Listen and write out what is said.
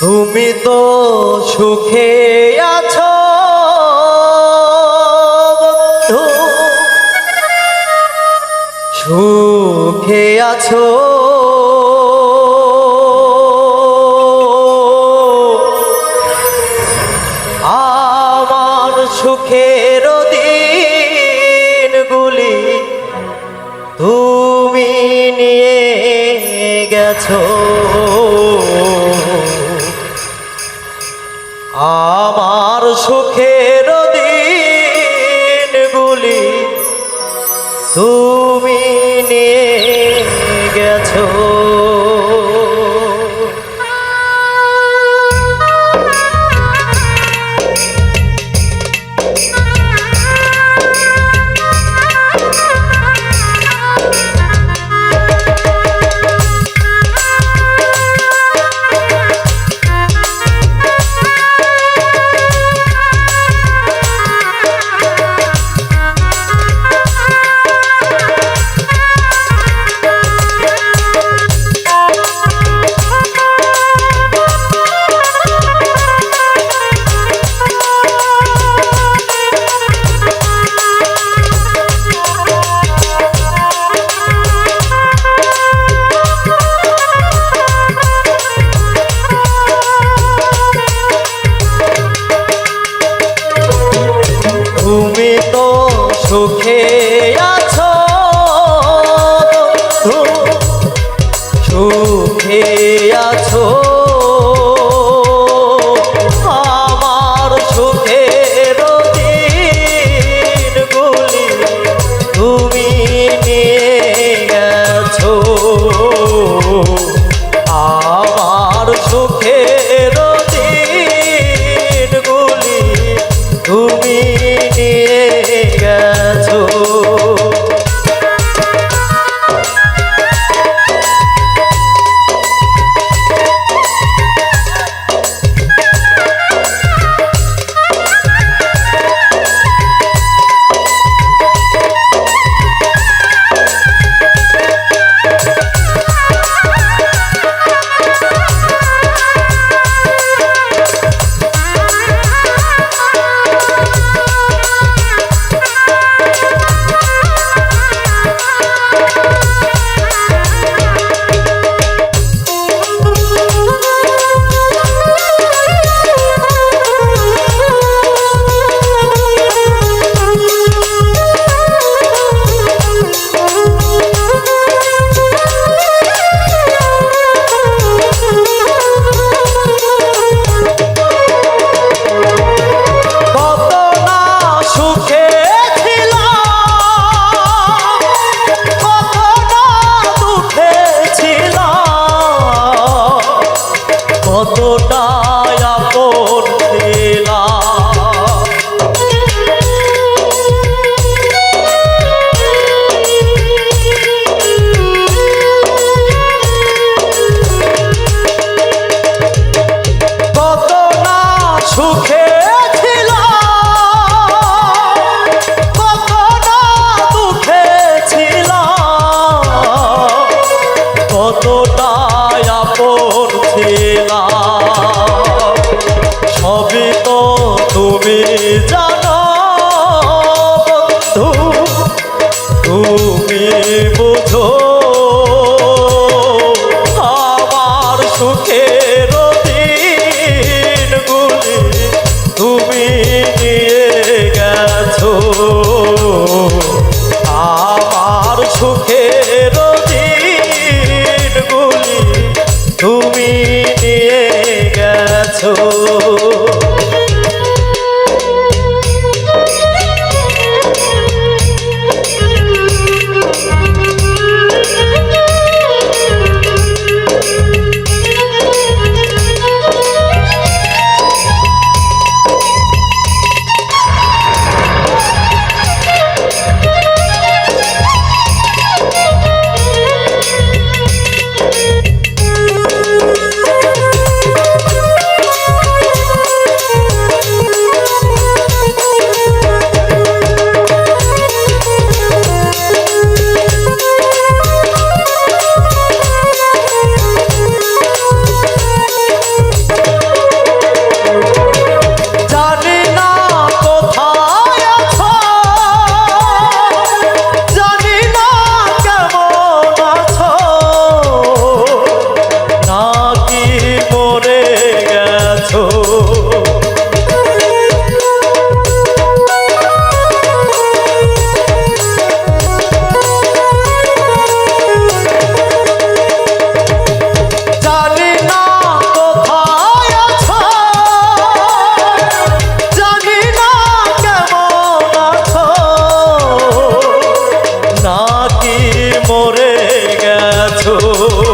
তুমি তো সুখে আছো বন্ধু। সুখে আছো। আমার সুখের দিনগুলি তুমি নিয়ে গেছো। আমার সুখের তুমি দিয়ে গেছো। Oh.